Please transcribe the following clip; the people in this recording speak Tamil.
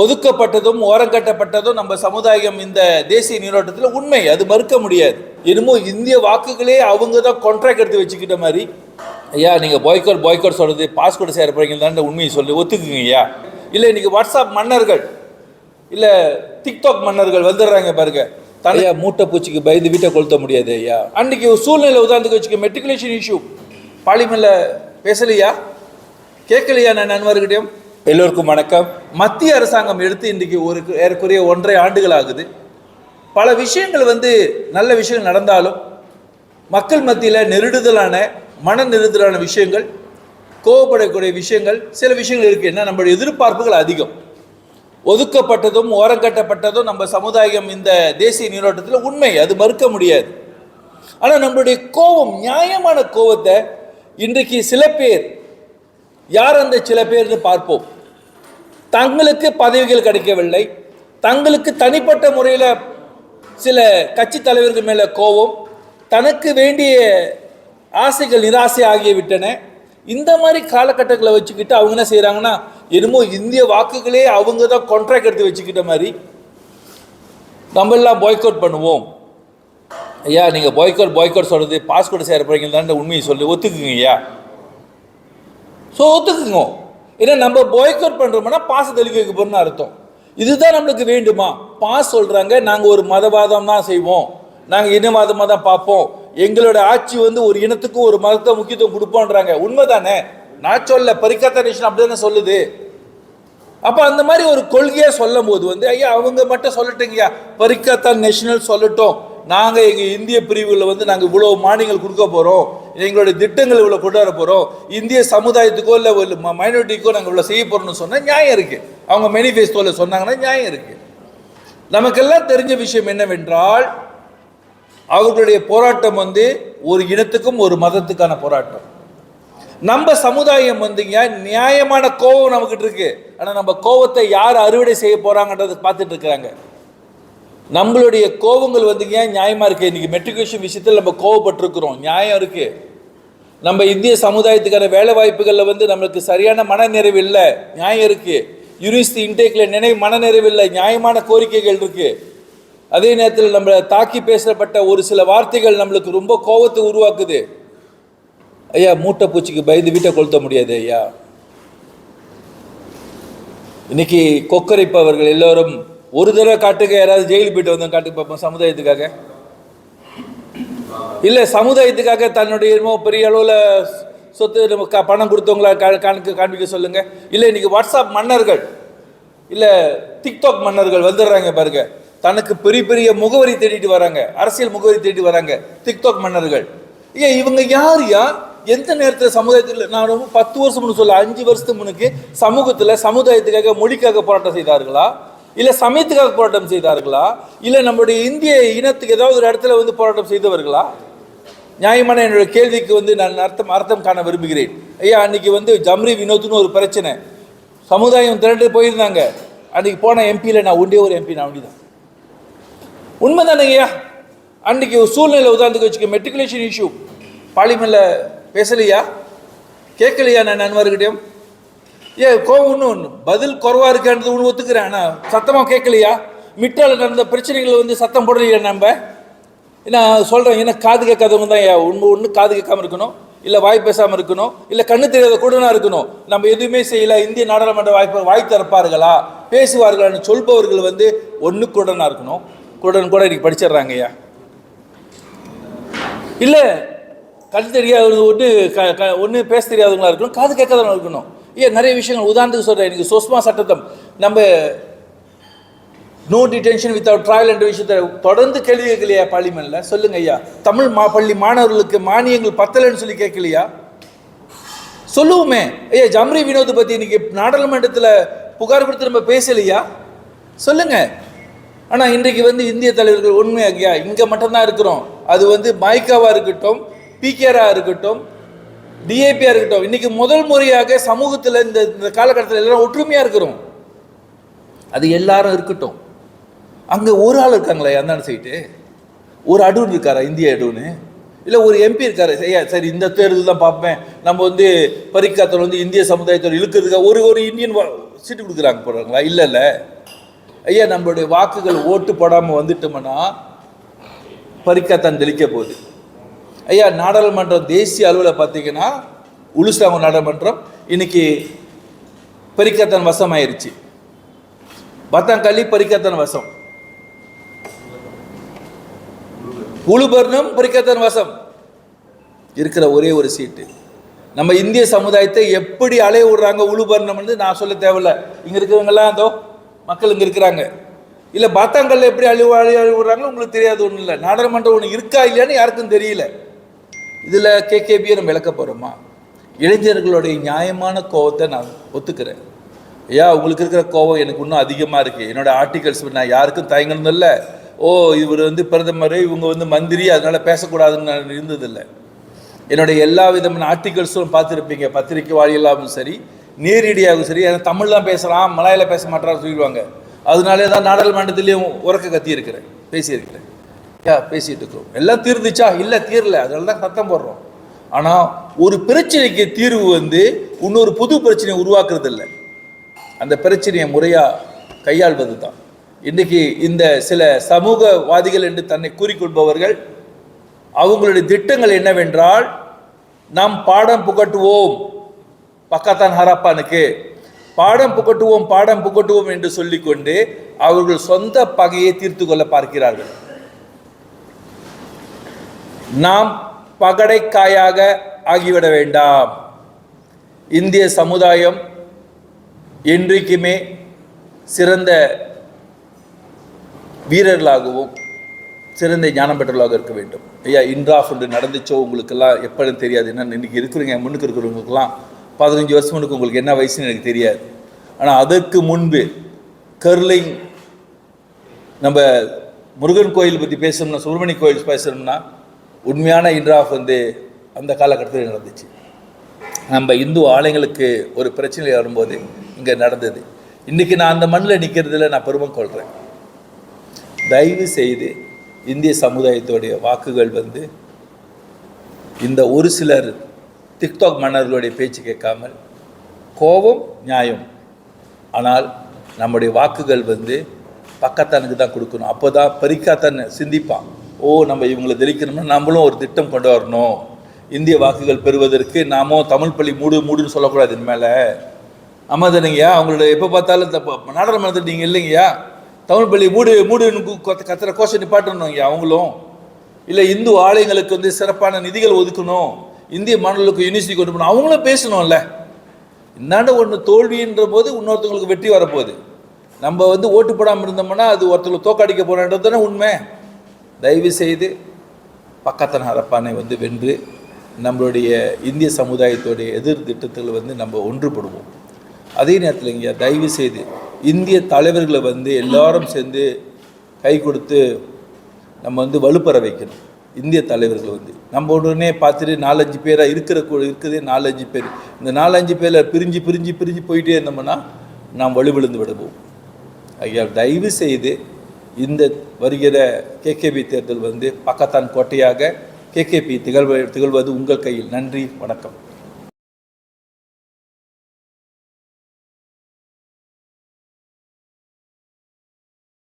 ஒதுக்கப்பட்டதும் ஓரங்கட்டப்பட்டதும் நம்ம சமுதாயம் இந்த தேசிய நீரோட்டத்தில் உண்மை. அது மறுக்க முடியாது. என்னமோ இந்திய வாக்குகளே அவங்க தான் கான்ட்ராக்ட் எடுத்து வச்சுக்கிட்ட மாதிரி. ஐயா நீங்கள் பாய்காட் பாய்காட் சொல்கிறது பாஸ்போர்ட் சேர போறீங்க தான் உண்மையை சொல்லி ஒத்துக்குங்க ஐயா. இல்லை இன்னைக்கு வாட்ஸ்அப் மன்னர்கள் இல்லை டிக்டாக் மன்னர்கள் வந்துடுறாங்க பாருங்க. தலையா மூட்டை பூச்சிக்கு பயந்து வீட்டை கொளுத்த முடியாது ஐயா. அன்னைக்கு ஒரு சூழ்நிலை உதாரணத்துக்கு வச்சுக்க மெட்ரிகுலேஷன் இஷ்யூ பார்லிமெண்ட்ல பேசலையா? கேட்கலையா நான் நண்பர்கிட்டயும்? எல்லோருக்கும் வணக்கம். மத்திய அரசாங்கம் எடுத்து இன்றைக்கு ஒரு ஏறக்குறைய ஒன்றரை ஆண்டுகள் ஆகுது. பல விஷயங்கள் வந்து நல்ல விஷயங்கள் நடந்தாலும் மக்கள் மத்தியில் நெருடுதலான மன நெருடுதலான விஷயங்கள் கோவப்படக்கூடிய விஷயங்கள் சில விஷயங்கள் இருக்குது என்ன? நம்மளுடைய எதிர்பார்ப்புகள் அதிகம். ஒதுக்கப்பட்டதும் ஓரங்கட்டப்பட்டதும் நம்ம சமுதாயம் இந்த தேசிய நீரோட்டத்தில் உண்மை. அது மறுக்க முடியாது. ஆனால் நம்மளுடைய கோபம் நியாயமான கோபத்தை இன்றைக்கு சில பேர் யார் அந்த சில பேர்னு பார்ப்போம். தங்களுக்கு பதவிகள் கிடைக்கவில்லை. தங்களுக்கு தனிப்பட்ட முறையில் சில கட்சி தலைவர்கள் மேலே கோபம் தனக்கு வேண்டிய ஆசைகள் நிராசை ஆகிவிட்டன. இந்த மாதிரி காலகட்டங்களை வச்சுக்கிட்டு அவங்க என்ன செய்கிறாங்கன்னா என்னமோ இந்திய வாக்குகளே அவங்க தான் கான்ட்ராக்ட் எடுத்து வச்சுக்கிட்ட மாதிரி நம்ம எல்லாம் பாய்கவுட் பண்ணுவோம். ஐயா நீங்கள் பாய்கவுட் பாய்கவுட் சொல்கிறது பாஸ்போர்ட் சேர போகிறீங்க தான் உண்மையை சொல்லி ஒத்துக்குங்க ஐயா. ஸோ ஒத்துக்குங்க. ஏன்னா நம்ம பாய்கோட் பண்ணுறோம்னா பாஸ் தெளிக்க வைக்க போகிறோம்னு அர்த்தம். இதுதான் நம்மளுக்கு வேண்டுமா? பாஸ் சொல்கிறாங்க நாங்கள் ஒரு மதவாதம் தான் செய்வோம். நாங்கள் இனவாதமாக தான் பார்ப்போம். எங்களோட ஆட்சி வந்து ஒரு இனத்துக்கும் ஒரு மதத்தை முக்கியத்துவம் கொடுப்போன்றாங்க. உண்மைதானே? நான் சொல்ல பரிக்காத்த நேஷன் அப்படி தானே சொல்லுது. அப்போ அந்த மாதிரி ஒரு கொள்கையாக சொல்லும் போது வந்து ஐயா அவங்க மட்டும் சொல்லட்டுங்கய்யா. பரிக்காத்தான் நேஷனல் சொல்லட்டும். நாங்கள் எங்கள் இந்திய பிரிவுகளில் வந்து நாங்கள் இவ்வளோ மானியங்கள் கொடுக்க போகிறோம் எங்களுடைய திட்டங்கள் இவ்வளோ கொண்டு வர போகிறோம் இந்திய சமுதாயத்துக்கோ இல்லை ஒரு மைனாரிட்டிக்கோ நாங்கள் இவ்வளோ செய்ய போகிறோம்னு சொன்னால் நியாயம் இருக்குது அவங்க மேனிஃபெஸ்டோவில் சொன்னாங்கன்னா நியாயம் இருக்குது நமக்கெல்லாம் தெரிஞ்ச விஷயம் என்னவென்றால் அவர்களுடைய போராட்டம் வந்து ஒரு இனத்துக்கும் ஒரு மதத்துக்கான போராட்டம். நம்ம சமுதாயம் வந்துங்க நியாயமான கோபம் நமக்கிட்ட இருக்கு. ஆனால் நம்ம கோபத்தை யார் அறுவடை செய்ய போகிறாங்கன்றதை பார்த்துட்டு இருக்கிறாங்க. நம்மளுடைய கோபங்கள் வந்துங்க நியாயமாக இருக்கு. இன்னைக்கு மெட்ரிகுலேஷன் விஷயத்தில் நம்ம கோவப்பட்டிருக்கிறோம் நியாயம் இருக்குது நம்ம இந்திய சமுதாயத்துக்கான வேலை வாய்ப்புகளில் வந்து நம்மளுக்கு சரியான மனநிறைவு இல்லை. நியாயம் இருக்கு. யூனிவர்சிட்டி இன்டேக்ல நினைவு மனநிறைவு இல்லை. நியாயமான கோரிக்கைகள் இருக்கு. அதே நேரத்தில் நம்மளை தாக்கி பேசப்பட்ட ஒரு சில வார்த்தைகள் நம்மளுக்கு ரொம்ப கோபத்தை உருவாக்குது. ஐயா மூட்டை பூச்சிக்கு பயந்து வீட்டை கொளுத்த முடியாது ஐயா. இன்னைக்கு கொக்கரைப்பவர்கள் எல்லோரும் ஒரு தடவை காட்டுங்க. யாராவது ஜெயிலுக்கு போயிட்டு வந்தோம் காட்டுக்கு பார்ப்போம் சமுதாயத்துக்காக. இல்லை சமுதாயத்துக்காக தன்னுடைய என்னமோ பெரிய அளவில் சொத்து நம்ம க- பணம் கொடுத்தவங்கள கணக்கு காண்பிக்க சொல்லுங்கள் இல்லை இன்னைக்கு வாட்ஸ்அப் மன்னர்கள் இல்லை டிக்டாக் மன்னர்கள் வந்துடுறாங்க பாருங்க. தனக்கு பெரிய பெரிய முகவரி தேடிட்டு வராங்க. அரசியல் முகவரி தேடி வராங்க டிக்டாக் மன்னர்கள். ஏன் இவங்க யார் யார் எந்த நேரத்தில் சமுதாயத்தில் நான் ரொம்ப பத்து வருஷம் சொல்ல அஞ்சு வருஷத்துக்கு முன்னுக்கு சமூகத்தில் சமுதாயத்துக்காக மொழிக்காக போராட்டம் செய்தார்களா? இல்லை சமயத்துக்காக போராட்டம் செய்தார்களா? இல்லை நம்மளுடைய இந்திய இனத்துக்கு ஏதாவது ஒரு இடத்துல வந்து போராட்டம் செய்தவர்களா? நியாயமான என்னோட கேள்விக்கு வந்து நான் அர்த்தம் அர்த்தம் காண விரும்புகிறேன். ஐயா அன்றைக்கி வந்து ஜம்ரி வினோத்னு ஒரு பிரச்சனை. சமுதாயம் திரண்டு போயிருந்தாங்க. அன்றைக்கி போன எம்பியில் நான் ஒன்றே ஒரு எம்பி நான் தான் உண்மைதானே ஐயா? அன்றைக்கி ஒரு சூழ்நிலை உதாரணத்துக்கு வச்சுக்க மெட்ரிகுலேஷன் இஷ்யூ பார்லிமெண்ட்ல பேசலையா? கேட்கலையா நான் நண்பர்கிட்டையும் ஏ கோவம் ஒன்று ஒன்று பதில் குறவாக இருக்கான்றது ஒன்று ஒத்துக்கிறேன் ஆனால் சத்தமாக கேட்கலையா? மிட்டால நடந்த பிரச்சனைகள் வந்து சத்தம் போடலையா நம்ம? நான் சொல்கிறேன் ஏன்னா காது கேட்காதவங்க தான் ஏன்? ஒன்று ஒன்று காது கேட்காம இருக்கணும்? இல்லை வாய் பேசாமல் இருக்கணும்? இல்லை கண்ணு தெரியாத கூடனா இருக்கணும்? நம்ம எதுவுமே செய்யல. இந்திய நாடாளுமன்ற வாய்ப்பு வாய் திறப்பார்களா? பேசுவார்களான்னு சொல்பவர்கள் வந்து ஒன்று குடனா இருக்கணும். குடன் கூட இன்றைக்கி படிச்சிடுறாங்க ஐயா. இல்லை கண் தெரியாதவங்க ஒன்று க க ஒன்று பேச தெரியாதவங்களா இருக்கணும்? காது கேட்காதவங்களா இருக்கணும்? ஏன் நிறைய விஷயங்கள் உதாரணத்துக்கு சொல்கிறேன் எனக்கு சுஷ்மா சட்டத்தம். நம்ம நோ டிடென்ஷன் வித்தவுட் ட்ராயல் என்ற விஷயத்தை தொடர்ந்து கேள்வி கேட்கலையா பார்லிமெண்ட்ல சொல்லுங்க ஐயா. தமிழ் மா பள்ளி மாணவர்களுக்கு மானியங்கள் பத்தலைன்னு சொல்லி கேட்கலையா? சொல்லுவோமே. ஐயா ஜம்ரி வினோத் பற்றி இன்னைக்கு நாடாளுமன்றத்தில் புகார் கொடுத்து நம்ம பேசலையா? சொல்லுங்க. ஆனால் இன்றைக்கு வந்து இந்திய தலைவர்கள் உண்மை ஐயா இங்கே மட்டும்தான் இருக்கிறோம். அது வந்து மைக்காவாக இருக்கட்டும் பிகேரா இருக்கட்டும் டிஏபியாக இருக்கட்டும். இன்னைக்கு முதல் முறையாக சமூகத்தில் இந்த இந்த காலகட்டத்தில் எல்லாம் ஒற்றுமையாக இருக்கிறோம். அது எல்லாரும் இருக்கட்டும். அங்கே ஒரு ஆள் இருக்காங்களே அந்தாண்ட சைட்டு ஒரு அடூன் இருக்காரா இந்திய அடூன்னு இல்லை ஒரு எம்பி இருக்காரு ஐயா சரி இந்த தேர்தல் தான் பார்ப்பேன். நம்ம வந்து பரிக்காத்தல் வந்து இந்திய சமுதாயத்தில் இழுக்கிறதுக்காக ஒரு ஒரு இந்தியன் சீட்டு கொடுக்குறாங்க போடுறாங்களா இல்லை இல்லை. ஐயா நம்மளுடைய வாக்குகள் ஓட்டு போடாமல் வந்துட்டோம்னா பரிக்காத்தான் தெளிக்க போகுது. ஐயா நாடாளுமன்றம் தேசிய அளவில் பார்த்தீங்கன்னா உளுசாங்க நாடாளுமன்றம் இன்னைக்கு பரிக்காத்தான் வசமாயிருச்சு. பத்தாங்கல்லி பரிக்காத்தான் வசம். உளுபர்ணம் பறிக்கத்தான் வசம். இருக்கிற ஒரே ஒரு சீட்டு. நம்ம இந்திய சமுதாயத்தை எப்படி அலைய விடுறாங்க உளுபர்ணம் நான் சொல்ல தேவையில்ல. இங்க இருக்கிறவங்கலாம் அதோ மக்கள் இங்க இருக்கிறாங்க. இல்ல பாத்தாங்கல்ல எப்படி அழிவு அழிவு விடுறாங்களோ உங்களுக்கு தெரியாது ஒன்றும் இல்லை. நாடாளுமன்றம் ஒன்று இருக்கா இல்லையான்னு யாருக்கும் தெரியல. இதுல கேகேபியை நம்ம விளக்க போறோமா? இளைஞர்களுடைய நியாயமான கோவத்தை நான் ஒத்துக்கிறேன். ஐயா உங்களுக்கு இருக்கிற கோவம் எனக்கு இன்னும் அதிகமாக இருக்குது என்னோட ஆர்டிகல்ஸ் நான் யாருக்கும் தயங்கணும் இல்லை. ஓ இவர் வந்து பிரதமர் இவங்க வந்து மந்திரி அதனால பேசக்கூடாதுன்னு நான் இருந்ததில்லை. என்னுடைய எல்லா விதமான ஆர்டிகல்ஸும் பார்த்துருப்பீங்க பத்திரிக்கை வாயிலாகவும் சரி நேரடியாகவும் சரி ஏன்னா தமிழ் தான் பேசுகிறான் மலையில பேச மாட்டான்னு சொல்லிடுவாங்க. அதனாலே தான் நாடாளுமன்றத்திலையும் உறக்க கத்தியிருக்கிறேன். பேசியிருக்கிறேன். யா பேசிட்டு இருக்கோம் எல்லாம் தீர்ந்துச்சா? இல்லை தீரல. அதனால தான் சத்தம் போடுறோம். ஆனால் ஒரு பிரச்சனைக்கு தீர்வு வந்து இன்னொரு புது பிரச்சனையை உருவாக்குறது இல்லை அந்த பிரச்சனையை முறையாக கையாள்வது தான் இன்றைக்கி இந்த சில சமூகவாதிகள் என்று தன்னை கூறிக்கொள்பவர்கள் அவங்களுடைய திட்டங்கள் என்னவென்றால் நாம் பாடம் புகட்டுவோம். பக்கத்தான் ஹரப்பானுக்கு. பாடம் புகட்டுவோம் பாடம் புகட்டுவோம் என்று சொல்லிக்கொண்டு அவர்கள் சொந்த பகையை தீர்த்து கொள்ள பார்க்கிறார்கள். நாம் பகடைக்காயாக ஆகிவிட வேண்டாம். இந்திய சமுதாயம் என்றைக்குமே சிறந்த வீரர்களாகவும் சிறந்த ஞானம் பெற்றவர்களாக இருக்க வேண்டும். ஐயா இன்ட்ராஃப் ஒன்று நடந்துச்சோ? உங்களுக்கெல்லாம் எப்படின்னு தெரியாது. என்ன இன்னைக்கு இருக்கிறவங்க முன்னுக்கு இருக்கிறவங்களுக்கெல்லாம் பதினஞ்சு வருஷம் முன்னுக்கு உங்களுக்கு என்ன வயசுன்னு எனக்கு தெரியாது. ஆனால் அதற்கு முன்பு கர்லிங் நம்ம முருகன் கோயில் பற்றி பேசணும்னா சுப்பிரமணிய கோயில் பேசணும்னா உண்மையான இன்ட்ராஃப் வந்து அந்த காலகட்டத்தில் நடந்துச்சு. நம்ம இந்து ஆலயங்களுக்கு ஒரு பிரச்சனை வரும்போது இங்கே நடந்தது. இன்றைக்கி நான் அந்த மண்ணில் நிற்கிறதுல நான் பெருமை கொள்கிறேன் தயவு செய்து இந்திய சமுதாயத்துடைய வாக்குகள் வந்து இந்த ஒரு சிலர் டிக்டாக் மன்னர்களுடைய பேச்சு கேட்காமல் கோபம் நியாயம். ஆனால் நம்முடைய வாக்குகள் வந்து பக்கத்தானுக்கு தான் கொடுக்கணும். அப்போ தான் பறிக்காத்தான் சிந்திப்பான். ஓ நம்ம இவங்களை தெளிக்கணும்னா நம்மளும் ஒரு திட்டம் கொண்டு வரணும். இந்திய வாக்குகள் பெறுவதற்கு நாமும் தமிழ் பள்ளி மூடு மூடுன்னு சொல்லக்கூடாது இனிமேல். ஆமாம் தானுங்கய்யா அவங்களோட எப்போ பார்த்தாலும் நாடாளுமன்றத்தில் நீங்கள் இல்லைங்கய்யா? தமிழ் பள்ளி மூடு மூடுன்னு கொத்த- கத்துற கோஷம் நிப்பாட்டணுங்க அவங்களும். இல்லை இந்து ஆலயங்களுக்கு வந்து சிறப்பான நிதிகள் ஒதுக்கணும். இந்திய மாணவர்களுக்கு யூனிவர்சிட்டி கொண்டு போகணும். அவங்களும் பேசணும்ல. இந்தாண்ட ஒன்று தோல்வின்ற போது இன்னொருத்தவங்களுக்கு வெற்றி வரப்போகுது. நம்ம வந்து ஓட்டு போடாமல் இருந்தோம்னா அது ஒருத்தவங்களை தோக்கடிக்க போகிறன்றது தானே உண்மை. தயவு செய்து பக்கத்தன அரப்பானை வந்து வென்று நம்மளுடைய இந்திய சமுதாயத்துடைய எதிர் திட்டத்தில் வந்து நம்ம ஒன்றுபடுவோம். அதே நேரத்தில் இங்கே தயவு செய்து இந்திய தலைவர்களை வந்து எல்லாரும் சேர்ந்து கை கொடுத்து நம்ம வந்து வலுப்பெற வைக்கணும். இந்திய தலைவர்கள் வந்து. நம்ம உடனே பார்த்துட்டு நாலஞ்சு பேராக இருக்கிற இருக்குதே நாலஞ்சு பேர். இந்த நாலஞ்சு பேரில் பிரிஞ்சு பிரிஞ்சு பிரிஞ்சு போயிட்டே இருந்தோம்னா நாம் வலுவிழுந்து விடுவோம். ஐயா தயவு செய்து இந்த வருகிற கேகேபி தேர்தல் வந்து பக்கத்தான் கோட்டையாக கேகேபி திகழ்வ திகழ்வது உங்கள் கையில். நன்றி வணக்கம்.